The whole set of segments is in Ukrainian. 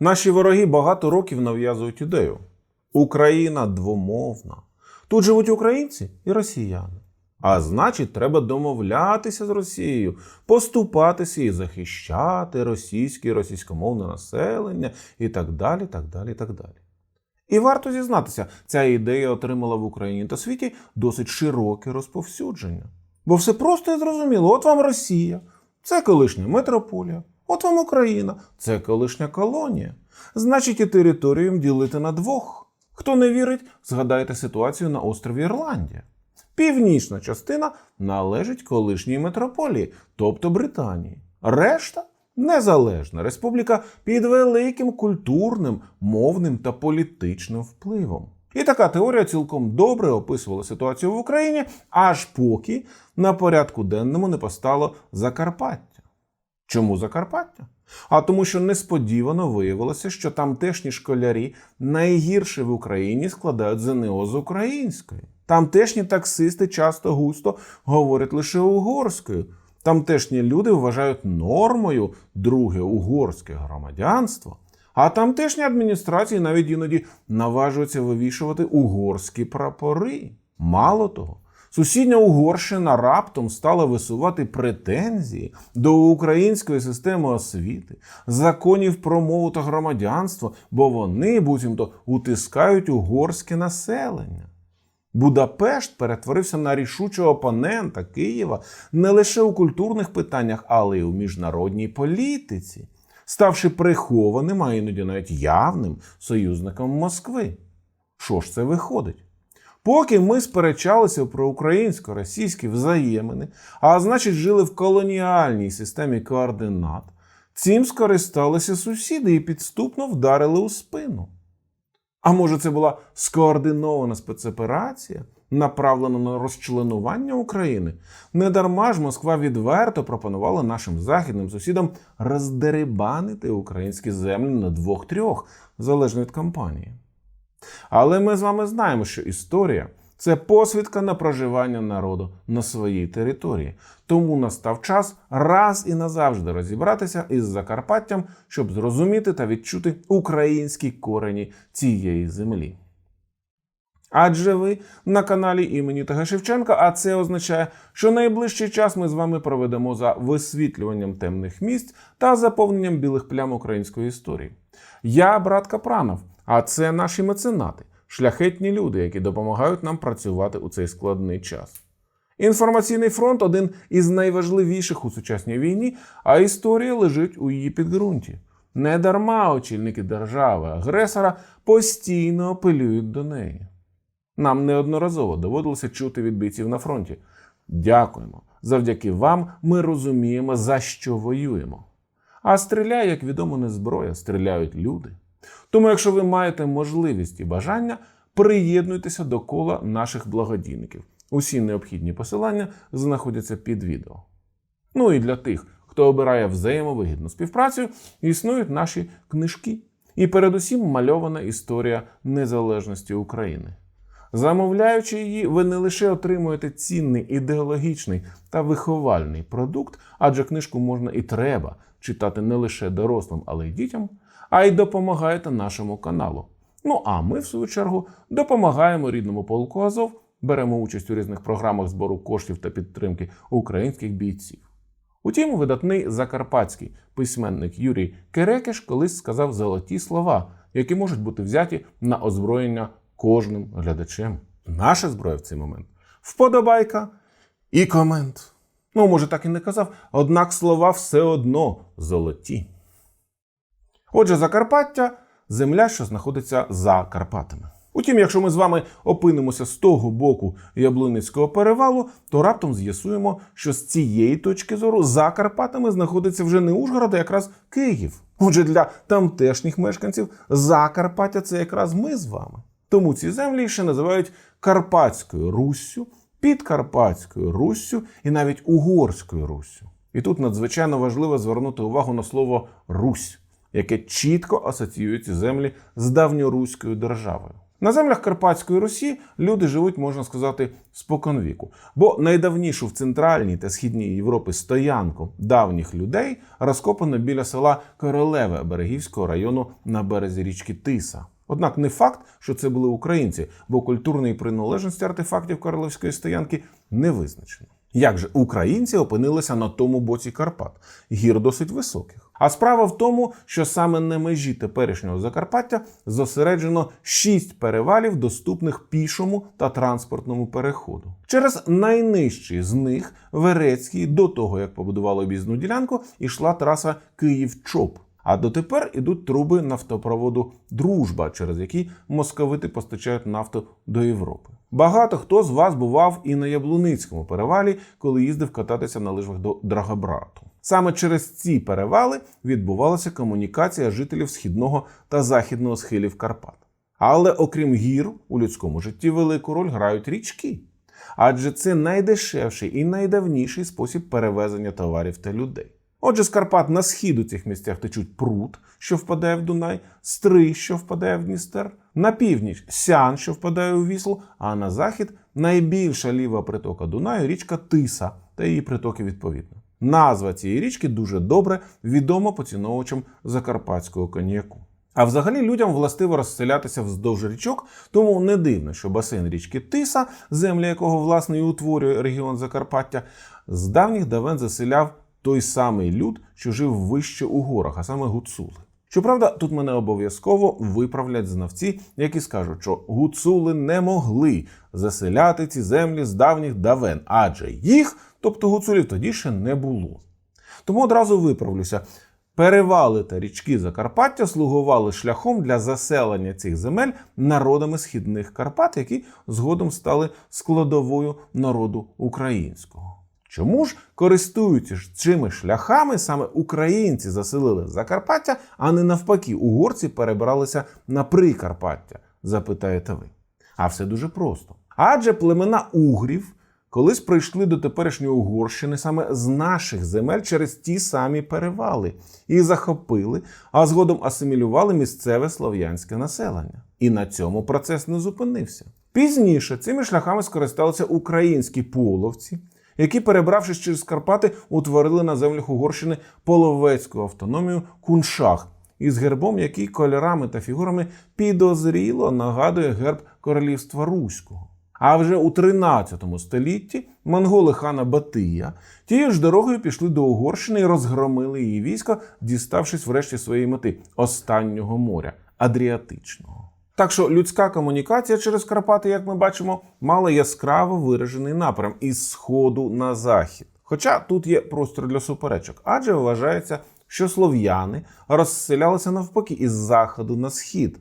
Наші вороги багато років нав'язують ідею. Україна двомовна. Тут живуть українці і росіяни. А значить, треба домовлятися з Росією, поступатися і захищати російське і російськомовне населення і так далі, так далі, так далі. І варто зізнатися, ця ідея отримала в Україні та світі досить широке розповсюдження. Бо все просто і зрозуміло: от вам Росія, це колишня метрополія, от вам Україна, це колишня колонія. Значить, і територію їм ділити на двох. Хто не вірить, згадайте ситуацію на острові Ірландія. Північна частина належить колишній метрополії, тобто Британії. Решта незалежна республіка під великим культурним, мовним та політичним впливом. І така теорія цілком добре описувала ситуацію в Україні, аж поки на порядку денному не постало Закарпаття. Чому Закарпаття? А тому, що несподівано виявилося, що тамтешні школярі найгірше в Україні складають ЗНО з української. Тамтешні таксисти часто густо говорять лише угорською. Тамтешні люди вважають нормою друге угорське громадянство. А тамтешні адміністрації навіть іноді наважуються вивішувати угорські прапори. Мало того, сусідня Угорщина раптом стала висувати претензії до української системи освіти, законів про мову та громадянство, бо вони буцімто утискають угорське населення. Будапешт перетворився на рішучого опонента Києва не лише у культурних питаннях, але й у міжнародній політиці, ставши прихованим, а іноді навіть явним союзником Москви. Що ж це виходить? Поки ми сперечалися про українсько-російські взаємини, а значить, жили в колоніальній системі координат, цим скористалися сусіди і підступно вдарили у спину. А може, це була скоординована спецоперація, направлена на розчленування України? Недарма ж Москва відверто пропонувала нашим західним сусідам роздерибанити українські землі на двох-трьох, залежно від компанії. Але ми з вами знаємо, що історія це посвідка на проживання народу на своїй території. Тому настав час раз і назавжди розібратися із Закарпаттям, щоб зрозуміти та відчути українські корені цієї землі. Адже ви на каналі імені Тага Шевченка, а це означає, що найближчий час ми з вами проведемо за висвітлюванням темних місць та заповненням білих плям української історії. Я брат Капранов, а це наші меценати, шляхетні люди, які допомагають нам працювати у цей складний час. Інформаційний фронт один із найважливіших у сучасній війні, а історія лежить у її підґрунті. Недарма очільники держави-агресора постійно апелюють до неї. Нам неодноразово доводилося чути від бійців на фронті. Дякуємо. Завдяки вам ми розуміємо, за що воюємо. А стріляє, як відомо, не зброя, стріляють люди. Тому, якщо ви маєте можливість і бажання, приєднуйтеся до кола наших благодійників. Усі необхідні посилання знаходяться під відео. Ну і для тих, хто обирає взаємовигідну співпрацю, існують наші книжки. І передусім мальована історія незалежності України. Замовляючи її, ви не лише отримуєте цінний ідеологічний та виховальний продукт, адже книжку можна і треба читати не лише дорослим, але й дітям, а й допомагаєте нашому каналу. Ну а ми, в свою чергу, допомагаємо рідному полку Азов, беремо участь у різних програмах збору коштів та підтримки українських бійців. Утім, видатний закарпатський письменник Юрій Керекеш колись сказав золоті слова, які можуть бути взяті на озброєння кожним глядачем. Наша зброя в цей момент вподобайка і комент. Ну, може, так і не казав, однак слова все одно золоті. Отже, Закарпаття земля, що знаходиться за Карпатами. Утім, якщо ми з вами опинимося з того боку Яблуницького перевалу, то раптом з'ясуємо, що з цієї точки зору за Карпатами знаходиться вже не Ужгород, а якраз Київ. Отже, для тамтешніх мешканців Закарпаття це якраз ми з вами. Тому ці землі ще називають Карпатською Руссю, Підкарпатською Руссю і навіть Угорською Руссю. І тут надзвичайно важливо звернути увагу на слово Русь, яке чітко асоціює ці землі з давньоруською державою. На землях Карпатської Русі люди живуть, можна сказати, споконвіку. Бо найдавнішу в центральній та східній Європі стоянку давніх людей розкопано біля села Королеве Берегівського району на березі річки Тиса. Однак не факт, що це були українці, бо культурної приналежності артефактів королевської стоянки не визначено. Як же українці опинилися на тому боці Карпат? Гір досить високих. А справа в тому, що саме на межі теперішнього Закарпаття зосереджено шість перевалів, доступних пішому та транспортному переходу. Через найнижчий з них Верецький, до того як побудували об'їзну ділянку, ішла траса Київ-Чоп. А дотепер ідуть труби нафтопроводу Дружба, через які московити постачають нафту до Європи. Багато хто з вас бував і на Яблуницькому перевалі, коли їздив кататися на лижах до Драгобрату. Саме через ці перевали відбувалася комунікація жителів східного та західного схилів Карпат. Але окрім гір, у людському житті велику роль грають річки. Адже це найдешевший і найдавніший спосіб перевезення товарів та людей. Отже, з Карпат на схід у цих місцях течуть прут, що впадає в Дунай, Стрий, що впадає в Дністер, на північ Сян, що впадає у Віслу, а на захід найбільша ліва притока Дунаю річка Тиса та її притоки відповідно. Назва цієї річки дуже добре відома поціновувачам закарпатського коньяку. А взагалі людям властиво розселятися вздовж річок, тому не дивно, що басейн річки Тиса, земля якого власне і утворює регіон Закарпаття, з давніх давен заселяв той самий люд, що жив вище у горах, а саме гуцули. Щоправда, тут мене обов'язково виправлять знавці, які скажуть, що гуцули не могли заселяти ці землі з давніх давен, адже їх, тобто гуцулів, тоді ще не було. Тому одразу виправлюся. Перевали та річки Закарпаття слугували шляхом для заселення цих земель народами східних Карпат, які згодом стали складовою народу українського. Чому ж, користуючись цими шляхами, саме українці заселили Закарпаття, а не навпаки, угорці перебиралися на Прикарпаття? запитаєте ви. А все дуже просто. Адже племена угрів колись прийшли до теперішньої Угорщини саме з наших земель через ті самі перевали і захопили, а згодом асимілювали місцеве слов'янське населення. І на цьому процес не зупинився. Пізніше цими шляхами скористалися українські половці, які, перебравшись через Карпати, утворили на землях Угорщини половецьку автономію Куншах із гербом, який кольорами та фігурами підозріло нагадує герб королівства Руського. А вже у 13 столітті монголи хана Батия тією ж дорогою пішли до Угорщини і розгромили її військо, діставшись врешті своєї мети останнього моря Адріатичного. Так що людська комунікація через Карпати, як ми бачимо, мала яскраво виражений напрям із сходу на захід. Хоча тут є простір для суперечок, адже вважається, що слов'яни розселялися навпаки із заходу на схід.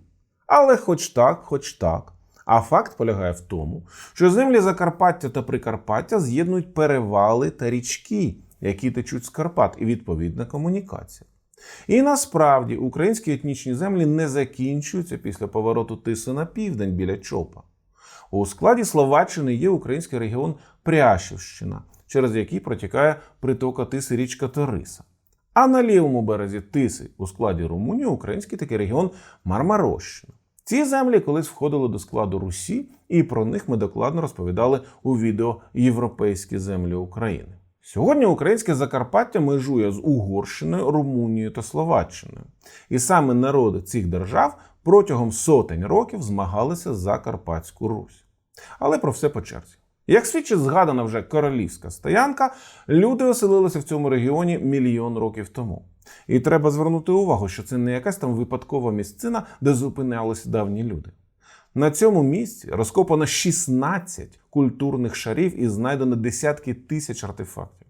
Але хоч так, хоч так. А факт полягає в тому, що землі Закарпаття та Прикарпаття з'єднують перевали та річки, які течуть з Карпат, і відповідна комунікація. І насправді українські етнічні землі не закінчуються після повороту Тиси на південь біля Чопа. У складі Словаччини є український регіон Прящівщина, через який протікає притока Тиси річка Ториса. А на лівому березі Тиси у складі Румунії український такий регіон Мармарощина. Ці землі колись входили до складу Русі, і про них ми докладно розповідали у відео Європейські землі України. Сьогодні українське Закарпаття межує з Угорщиною, Румунією та Словаччиною. І саме народи цих держав протягом сотень років змагалися за Карпатську Русь. Але про все по черзі. Як свідчить згадана вже королівська стоянка, люди оселилися в цьому регіоні мільйон років тому. І треба звернути увагу, що це не якась там випадкова місцина, де зупинялися давні люди. На цьому місці розкопано 16 культурних шарів і знайдено десятки тисяч артефактів.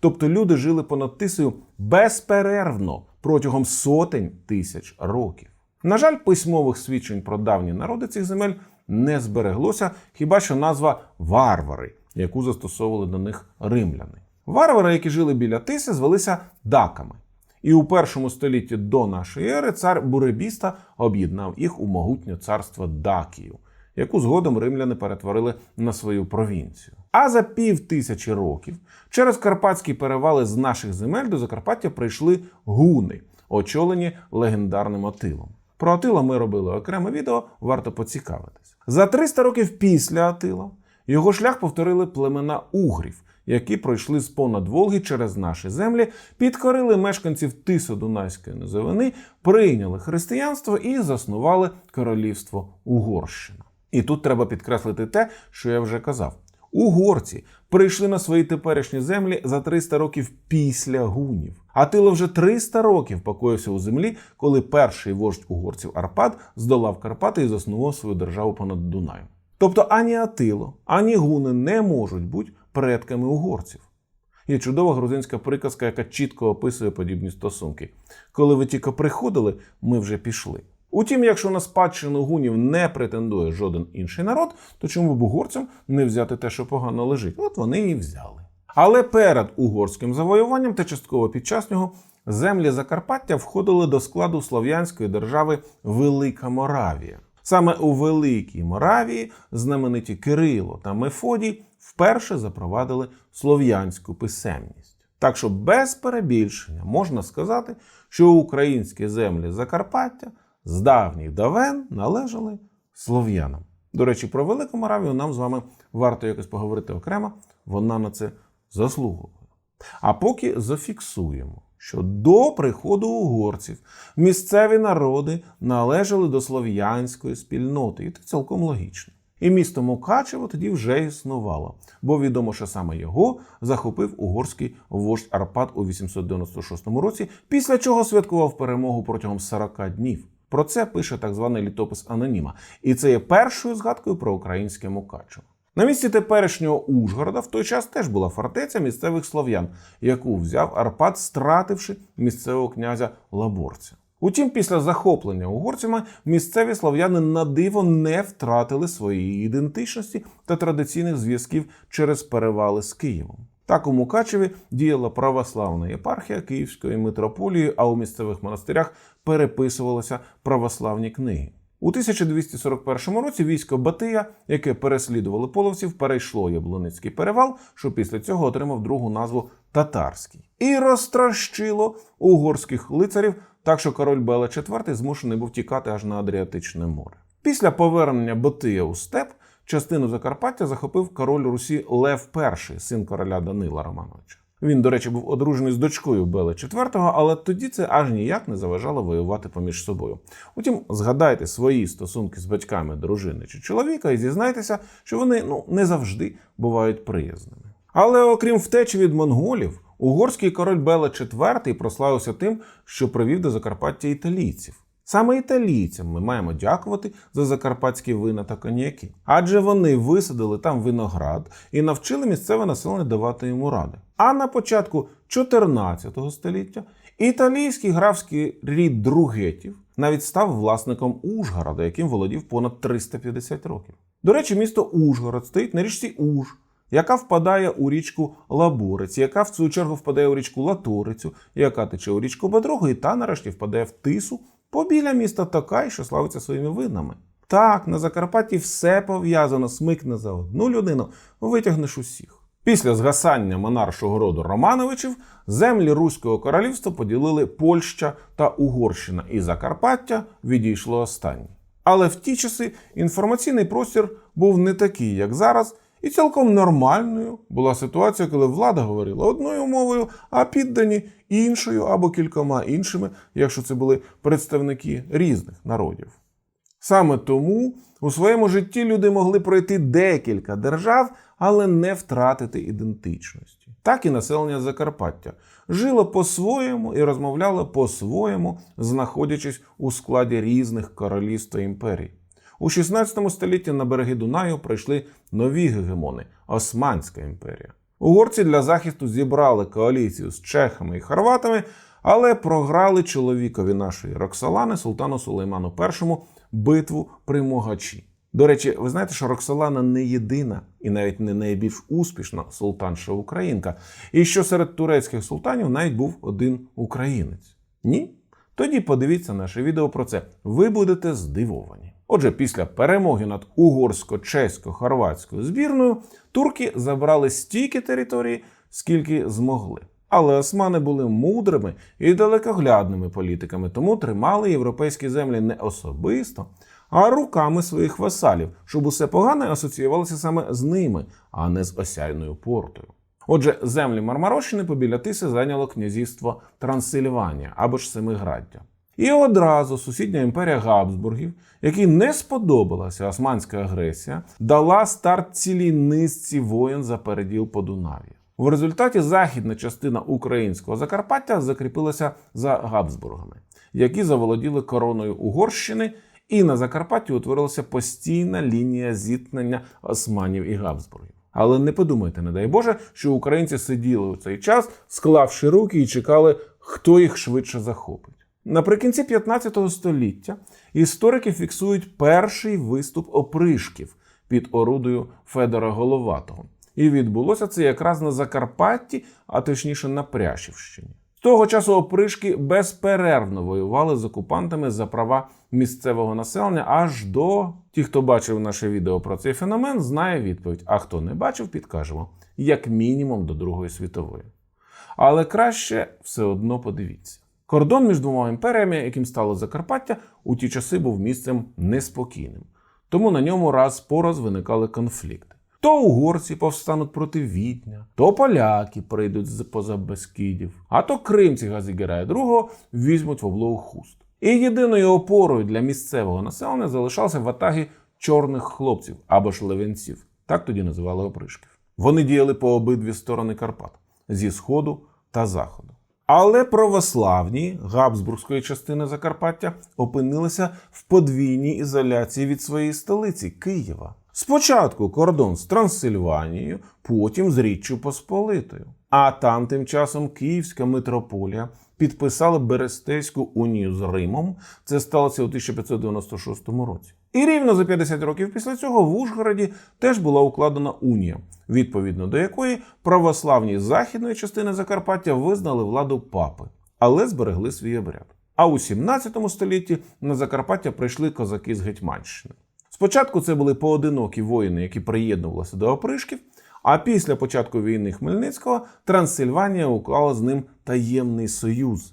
Тобто люди жили понад тисою безперервно протягом сотень тисяч років. На жаль, письмових свідчень про давні народи цих земель не збереглося, хіба що назва варвари, яку застосовували до них римляни. Варвари, які жили біля тиси, звалися даками. І у першому столітті до нашої ери цар Буребіста об'єднав їх у могутнє царство Дакію, яку згодом римляни перетворили на свою провінцію. А за пів тисячі років через карпатські перевали з наших земель до Закарпаття прийшли гуни, очолені легендарним Атилом. Про Атила ми робили окреме відео, варто поцікавитись. За 300 років після Атила його шлях повторили племена угрів, які пройшли з понад Волги через наші землі, підкорили мешканців Тисо-Дунайської низовини, прийняли християнство і заснували королівство Угорщина. І тут треба підкреслити те, що я вже казав. Угорці прийшли на свої теперішні землі за 300 років після гунів. Атило вже 300 років покоївся у землі, коли перший вождь угорців Арпад здолав Карпати і заснував свою державу понад Дунаєм. Тобто ані Атило, ані гуни не можуть бути предками угорців. Є чудова грузинська приказка, яка чітко описує подібні стосунки. Коли ви тільки приходили, ми вже пішли. Утім, якщо на спадщину гунів не претендує жоден інший народ, то чому б угорцям не взяти те, що погано лежить? От вони і взяли. Але перед угорським завоюванням та частково під час нього землі Закарпаття входили до складу слов'янської держави Велика Моравія. Саме у Великій Моравії знамениті Кирило та Мефодій вперше запровадили слов'янську писемність. Так що без перебільшення можна сказати, що українські землі Закарпаття з давніх давен належали слов'янам. До речі, про Велику Моравію нам з вами варто якось поговорити окремо, вона на це заслуговує. А поки зафіксуємо, що до приходу угорців місцеві народи належали до слов'янської спільноти, і це цілком логічно. І місто Мукачево тоді вже існувало, бо відомо, що саме його захопив угорський вождь Арпад у 896 році, після чого святкував перемогу протягом 40 днів. Про це пише так званий літопис Аноніма, і це є першою згадкою про українське Мукачево. На місці теперішнього Ужгорода в той час теж була фортеця місцевих слов'ян, яку взяв Арпад, стративши місцевого князя Лаборця. Утім, після захоплення угорцями місцеві слов'яни на диво не втратили своєї ідентичності та традиційних зв'язків через перевали з Києвом. Так у Мукачеві діяла православна єпархія Київської митрополії, а у місцевих монастирях переписувалися православні книги. У 1241 році військо Батия, яке переслідувало половців, перейшло Яблуницький перевал, що після цього отримав другу назву Татарський, і розтрощило угорських лицарів, так що король Бела IV змушений був тікати аж на Адріатичне море. Після повернення Батия у степ частину Закарпаття захопив король Русі Лев І, син короля Данила Романовича. Він, до речі, був одружений з дочкою Бели IV, але тоді це аж ніяк не заважало воювати поміж собою. Утім, згадайте свої стосунки з батьками дружини чи чоловіка і зізнайтеся, що вони ну не завжди бувають приязними. Але окрім втечі від монголів, угорський король Бела IV прославився тим, що привів до Закарпаття італійців. Саме італійцям ми маємо дякувати за закарпатські вина та коньяки, адже вони висадили там виноград і навчили місцеве населення давати йому ради. А на початку 14 століття італійський графський рід Другетів навіть став власником Ужгорода, яким володів понад 350 років. До речі, місто Ужгород стоїть на річці Уж, яка впадає у річку Лаборець, яка в свою чергу впадає у річку Латорицю, яка тече у річку Бодрогу, і та нарешті впадає в Тису побіля міста Токай, що славиться своїми винами. Так, на Закарпатті все пов'язано, смикне за одну людину, витягнеш усіх. Після згасання монаршого роду Романовичів землі Руського королівства поділили Польща та Угорщина, і Закарпаття відійшло останнє. Але в ті часи інформаційний простір був не такий, як зараз, і цілком нормальною була ситуація, коли влада говорила одною мовою, а піддані іншою або кількома іншими, якщо це були представники різних народів. Саме тому у своєму житті люди могли пройти декілька держав, але не втратити ідентичності. Так і населення Закарпаття жило по-своєму і розмовляло по-своєму, знаходячись у складі різних королівств та імперій. У 16 столітті на береги Дунаю прийшли нові гегемони Османська імперія. Угорці для захисту зібрали коаліцію з чехами і хорватами, але програли чоловікові нашої Роксолани, султану Сулейману І, битву при Могачі. До речі, ви знаєте, що Роксолана не єдина і навіть не найбільш успішна султанша Українка, і що серед турецьких султанів навіть був один українець. Ні? Тоді подивіться наше відео про це. Ви будете здивовані. Отже, після перемоги над угорсько-чесько-хорватською збірною турки забрали стільки території, скільки змогли. Але османи були мудрими і далекоглядними політиками, тому тримали європейські землі не особисто, а руками своїх васалів, щоб усе погане асоціювалося саме з ними, а не з осяйною портою. Отже, землі Мармарощини побіля Тиси зайняло князівство Трансильванія або ж Семиграддя. І одразу сусідня імперія Габсбургів, якій не сподобалася османська агресія, дала старт цілій низці воєн за переділ Подунав'я. В результаті західна частина українського Закарпаття закріпилася за Габсбургами, які заволоділи короною Угорщини, і на Закарпатті утворилася постійна лінія зіткнення османів і Габсбургів. Але не подумайте, не дай Боже, що українці сиділи у цей час, склавши руки і чекали, хто їх швидше захопить. Наприкінці 15 століття історики фіксують перший виступ опришків під орудою Федора Головатого. І відбулося це якраз на Закарпатті, а точніше на Прящівщині. З того часу опришки безперервно воювали з окупантами за права місцевого населення аж до ті, хто бачив наше відео про цей феномен, знає відповідь. А хто не бачив, підкажемо, як мінімум до Другої світової. Але краще все одно подивіться. Кордон між двома імперіями, яким стало Закарпаття, у ті часи був місцем неспокійним. Тому на ньому раз по раз виникали конфлікти. То угорці повстануть проти Відня, то поляки прийдуть з поза Бескидів, а то кримці Газігерая II візьмуть в облогу хуст. І єдиною опорою для місцевого населення залишалися ватаги чорних хлопців або ж левенців, так тоді називали опришків. Вони діяли по обидві сторони Карпат зі сходу та заходу. Але православні Габсбурзької частини Закарпаття опинилися в подвійній ізоляції від своєї столиці Києва. Спочатку кордон з Трансильванією, потім з Річчю Посполитою. А там тим часом Київська митрополія підписала Берестейську унію з Римом. Це сталося у 1596 році. І рівно за 50 років після цього в Ужгороді теж була укладена унія, відповідно до якої православні західної частини Закарпаття визнали владу папи, але зберегли свій обряд. А у 17 столітті на Закарпаття прийшли козаки з Гетьманщини. Спочатку це були поодинокі воїни, які приєднувалися до опришків. А після початку війни Хмельницького Трансильванія уклала з ним таємний союз,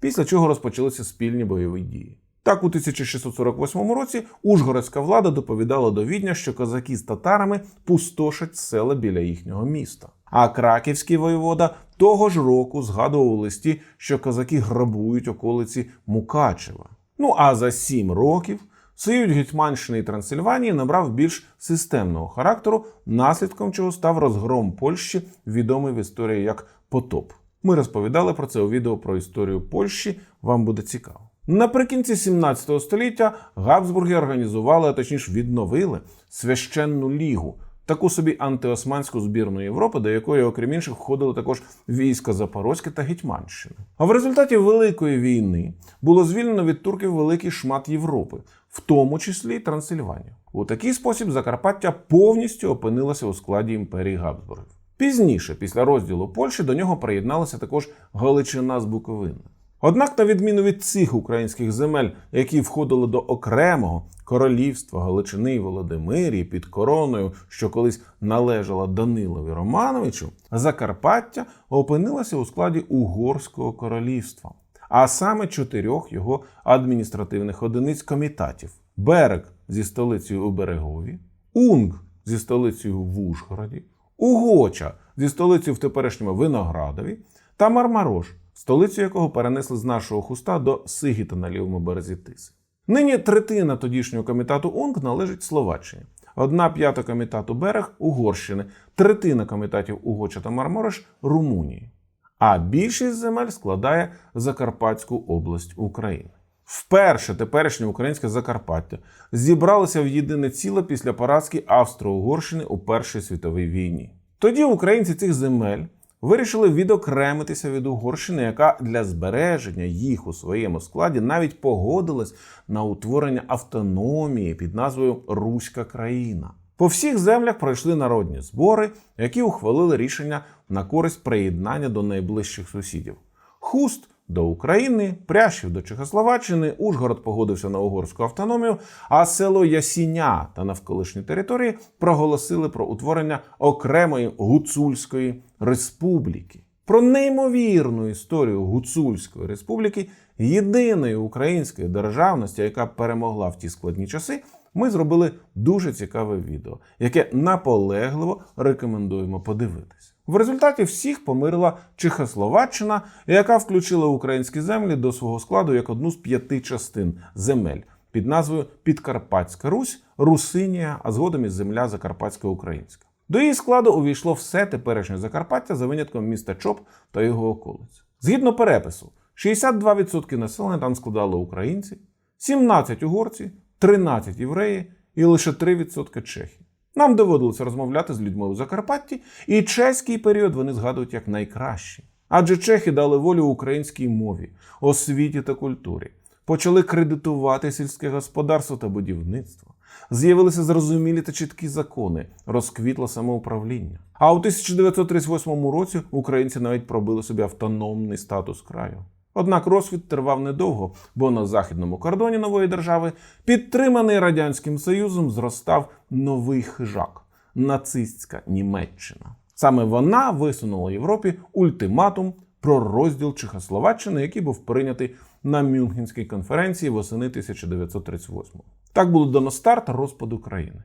після чого розпочалися спільні бойові дії. Так, у 1648 році Ужгородська влада доповідала до Відня, що козаки з татарами пустошать села біля їхнього міста. А краківський воєвода того ж року згадував у листі, що козаки грабують околиці Мукачева. Ну а за сім років Союз Гетьманщини і Трансильванії набрав більш системного характеру, наслідком чого став розгром Польщі, відомий в історії як Потоп. Ми розповідали про це у відео про історію Польщі. Вам буде цікаво. Наприкінці 17 століття Габсбурги організували, а точніше відновили священну лігу, таку собі антиосманську збірну Європи, до якої, окрім інших, входили також війська Запорозьке та Гетьманщини. А в результаті Великої війни було звільнено від турків великий шмат Європи, в тому числі й Трансильванію. У такий спосіб Закарпаття повністю опинилося у складі імперії Габсбургів. Пізніше, після розділу Польщі, до нього приєдналася також Галичина з Буковини. Однак, на відміну від цих українських земель, які входили до окремого королівства Галичини і Володимирії під короною, що колись належала Данилові Романовичу, Закарпаття опинилося у складі Угорського королівства, а саме чотирьох його адміністративних одиниць комітатів: Берег зі столицею у Берегові, Унг зі столицею в Ужгороді, Угоча зі столицею в теперішньому Виноградові та Мармарош столицю якого перенесли з нашого хуста до Сигіта на лівому березі Тиси. Нині третина тодішнього комітету УНК належить Словаччині, одна п'ята комітету Берег Угорщини, третина комітетів Угоча та Мармориш Румунії. А більшість земель складає Закарпатську область України. Вперше теперішнє українське Закарпаття зібралося в єдине ціле після поразки Австро-Угорщини у Першій світовій війні. Тоді українці цих земель вирішили відокремитися від Угорщини, яка для збереження їх у своєму складі навіть погодилась на утворення автономії під назвою Руська країна. По всіх землях пройшли народні збори, які ухвалили рішення на користь приєднання до найближчих сусідів. Хуст до України, Прящів до Чехословаччини, Ужгород погодився на угорську автономію, а село Ясіня та навколишні території проголосили про утворення окремої гуцульської республіки. Про неймовірну історію Гуцульської республіки, єдиної української державності, яка перемогла в ті складні часи, ми зробили дуже цікаве відео, яке наполегливо рекомендуємо подивитися. В результаті всіх помирила Чехословаччина, яка включила українські землі до свого складу як одну з п'яти частин земель під назвою Підкарпатська Русь, Русинія, а згодом і земля Закарпатська Українська. До її складу увійшло все теперішнє Закарпаття за винятком міста Чоп та його околиць. Згідно перепису, 62% населення там складали українці, 17 угорці, 13 євреї і лише 3% чехи. Нам доводилося розмовляти з людьми у Закарпатті, і чеський період вони згадують як найкращий. Адже чехи дали волю українській мові, освіті та культурі, почали кредитувати сільське господарство та будівництво. З'явилися зрозумілі та чіткі закони, розквітло самоуправління. А у 1938 році українці навіть пробили собі автономний статус краю. Однак розквіт тривав недовго, бо на західному кордоні нової держави, підтриманий радянським союзом, зростав новий хижак нацистська Німеччина. Саме вона висунула Європі ультиматум про розділ Чехословаччини, який був прийнятий на Мюнхенській конференції восени 1938-го. Так було дано старт розпаду країни.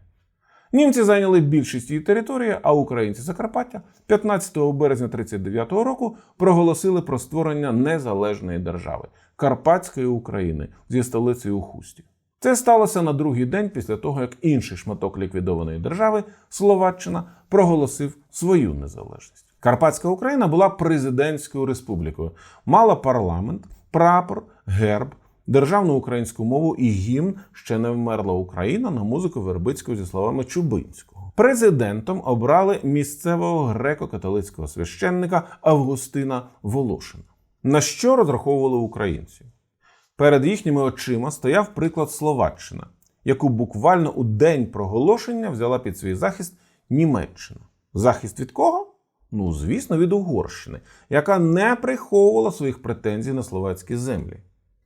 Німці зайняли більшість її території, а українці Закарпаття 15 березня 1939 року проголосили про створення незалежної держави Карпатської України зі столицею у Хусті. Це сталося на другий день після того, як інший шматок ліквідованої держави Словаччина проголосив свою незалежність. Карпатська Україна була президентською республікою, мала парламент, прапор, герб, державну українську мову і гімн ще не вмерла Україна на музику Вербицького зі словами Чубинського. Президентом обрали місцевого греко-католицького священника Августина Волошина. На що розраховували українці? Перед їхніми очима стояв приклад Словаччина, яку буквально у день проголошення взяла під свій захист Німеччина. Захист від кого? Ну, звісно, від Угорщини, яка не приховувала своїх претензій на словацькі землі.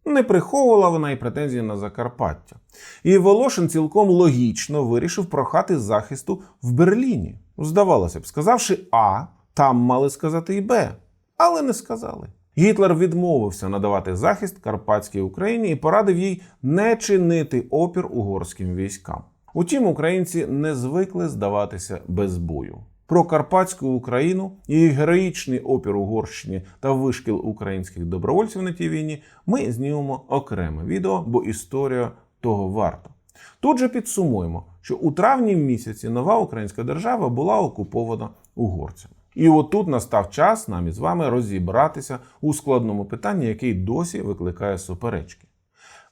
Не приховувала вона і претензії на Закарпаття. І Волошин цілком логічно вирішив прохати захисту в Берліні. Здавалося б, сказавши А, там мали сказати і Б, але не сказали. Гітлер відмовився надавати захист Карпатській Україні і порадив їй не чинити опір угорським військам. Утім, українці не звикли здаватися без бою. Про Карпатську Україну, її героїчний опір Угорщині та вишкіл українських добровольців на тій війні ми знімемо окреме відео, бо історія того варта. Тут же підсумуємо, що у травні місяці нова українська держава була окупована угорцями. І отут настав час нам із вами розібратися у складному питанні, який досі викликає суперечки.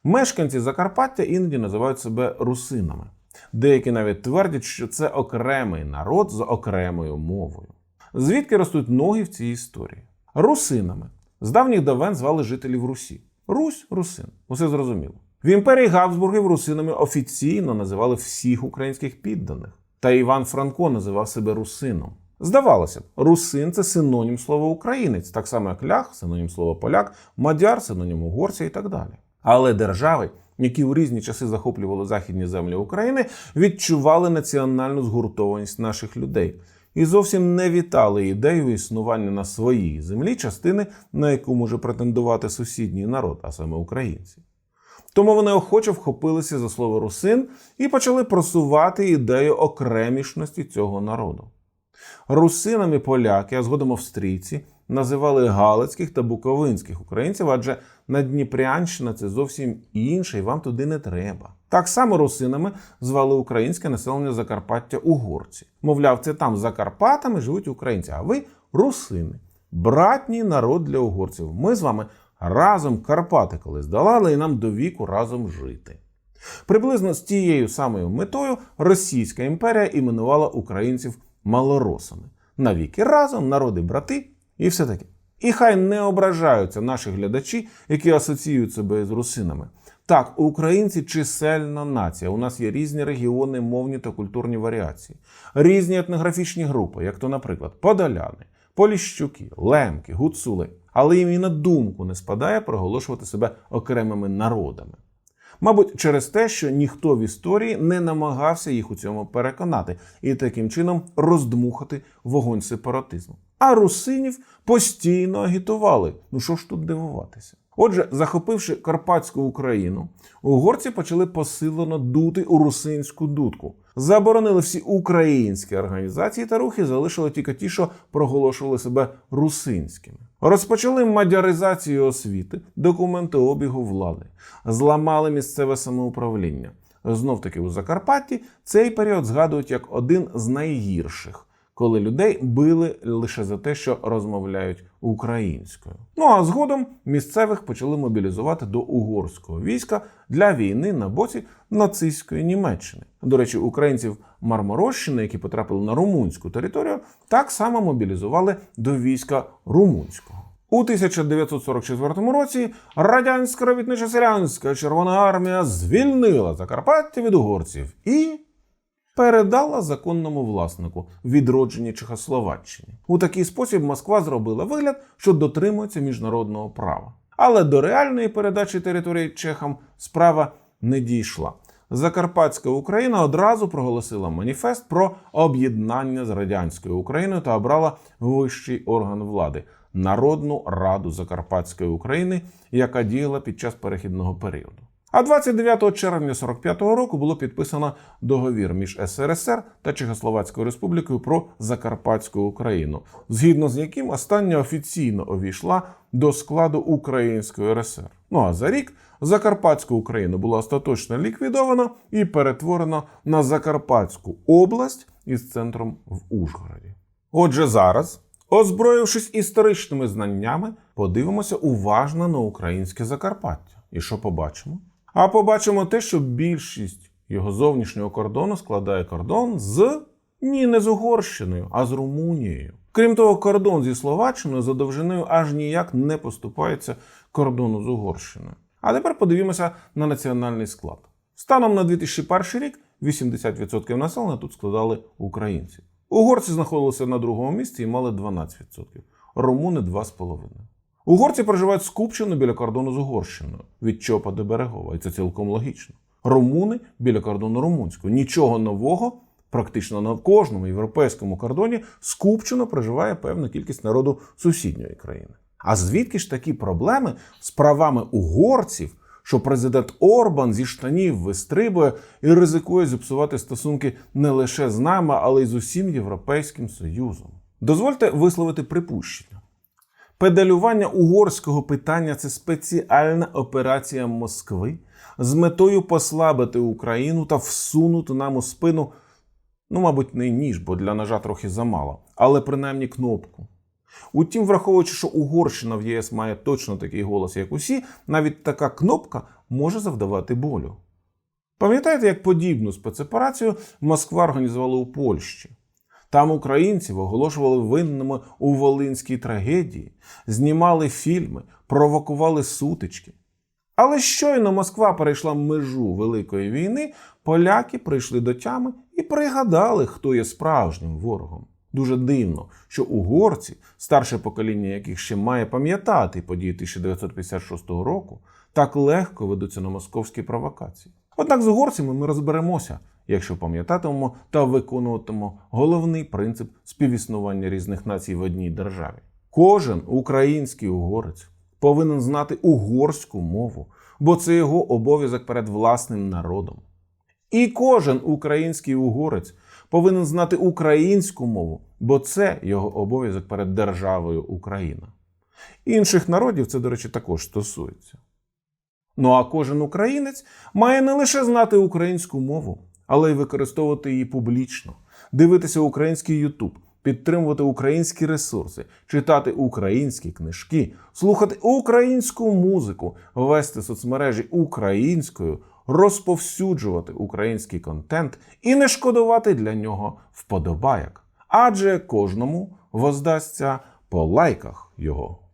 Мешканці Закарпаття іноді називають себе русинами. Деякі навіть твердять, що це окремий народ з окремою мовою. Звідки ростуть ноги в цій історії? Русинами. З давніх давен звали жителів Русі. Русь русин. Усе зрозуміло. В імперії Габсбургів русинами офіційно називали всіх українських підданих. Та Іван Франко називав себе русином. Здавалося б, русин це синонім слова українець, так само як лях, синонім слова поляк, мадяр, синонім угорця і так далі. Але держави, які у різні часи захоплювали західні землі України, відчували національну згуртованість наших людей і зовсім не вітали ідею існування на своїй землі частини, на яку може претендувати сусідній народ, а саме українці. Тому вони охоче вхопилися за слово русин і почали просувати ідею окремішності цього народу. Русинами поляки, а згодом австрійці, називали галицьких та буковинських українців, адже Надніпрянщина це зовсім інше, і вам туди не треба. Так само русинами звали українське населення Закарпаття угорці. Мовляв, це там за Карпатами живуть українці, а ви русини, братній народ для угорців. Ми з вами разом Карпати колись долали і нам до віку разом жити. Приблизно з тією самою метою Російська імперія іменувала українців малоросами. Навіки разом, народи брати і все таке. І хай не ображаються наші глядачі, які асоціюють себе з русинами. Так, українці чисельна нація. У нас є різні регіони, мовні та культурні варіації, різні етнографічні групи, як то, наприклад, подоляни, поліщуки, лемки, гуцули. Але їм і на думку не спадає проголошувати себе окремими народами. Мабуть, через те, що ніхто в історії не намагався їх у цьому переконати і таким чином роздмухати вогонь сепаратизму. А русинів постійно агітували. Ну що ж тут дивуватися? Отже, захопивши Карпатську Україну, угорці почали посилено дути у русинську дудку. Заборонили всі українські організації та рухи, залишили тільки ті, що проголошували себе русинськими. Розпочали мадяризацію освіти, документи обігу влади, зламали місцеве самоуправління. Знов таки у Закарпатті цей період згадують як один з найгірших, коли людей били лише за те, що розмовляють українською. Ну а згодом місцевих почали мобілізувати до угорського війська для війни на боці нацистської Німеччини. До речі, українців Марморощини, які потрапили на румунську територію, так само мобілізували до війська румунського. У 1944 році радянська робітнича селянська Червона армія звільнила Закарпаття від угорців і передала законному власнику відродженій Чехословаччині. У такий спосіб Москва зробила вигляд, що дотримується міжнародного права. Але до реальної передачі території чехам справа не дійшла. Закарпатська Україна одразу проголосила маніфест про об'єднання з радянською Україною та обрала вищий орган влади Народну Раду Закарпатської України, яка діяла під час перехідного періоду. А 29 червня 45-го року було підписано договір між СРСР та Чехословацькою Республікою про Закарпатську Україну, згідно з яким остання офіційно увійшла до складу Української РСР. Ну а за рік Закарпатську Україну було остаточно ліквідовано і перетворено на Закарпатську область із центром в Ужгороді. Отже, зараз, озброївшись історичними знаннями, подивимося уважно на українське Закарпаття. І що побачимо? А побачимо те, що більшість його зовнішнього кордону складає кордон з ні, не з Угорщиною, а з Румунією. Крім того, кордон зі Словаччиною за довжиною аж ніяк не поступається кордону з Угорщиною. А тепер подивімося на національний склад. Станом на 2001 рік 80% населення тут складали українці. Угорці знаходилися на другому місці і мали 12%, румуни 2,5%. Угорці проживають скупчено біля кордону з Угорщиною від Чопа до Берегова, і це цілком логічно. Румуни біля кордону румунського. Нічого нового, практично на кожному європейському кордоні скупчено проживає певна кількість народу сусідньої країни. А звідки ж такі проблеми з правами угорців, що президент Орбан зі штанів вистрибує і ризикує зіпсувати стосунки не лише з нами, але й з усім Європейським Союзом? Дозвольте висловити припущення. Педалювання угорського питання це спеціальна операція Москви з метою послабити Україну та всунути нам у спину, ну, мабуть, не ніж, бо для ножа трохи замало, але принаймні кнопку. Утім, враховуючи, що Угорщина в ЄС має точно такий голос, як усі, навіть така кнопка може завдавати болю. Пам'ятаєте, як подібну спецоперацію Москва організувала у Польщі? Там українців оголошували винними у волинській трагедії, знімали фільми, провокували сутички. Але щойно Москва перейшла межу Великої війни, поляки прийшли до тями і пригадали, хто є справжнім ворогом. Дуже дивно, що угорці, старше покоління яких ще має пам'ятати події 1956 року, так легко ведуться на московські провокації. Однак з угорцями ми розберемося, якщо пам'ятатимемо та виконуватимемо головний принцип співіснування різних націй в одній державі. Кожен український угорець повинен знати угорську мову, бо це його обов'язок перед власним народом. І кожен український угорець повинен знати українську мову, бо це його обов'язок перед державою Україна. Інших народів це, до речі, також стосується. Ну а кожен українець має не лише знати українську мову, але й використовувати її публічно, дивитися український Ютуб, підтримувати українські ресурси, читати українські книжки, слухати українську музику, вести соцмережі українською, розповсюджувати український контент і не шкодувати для нього вподобаяк. Адже кожному воздасться по лайках його.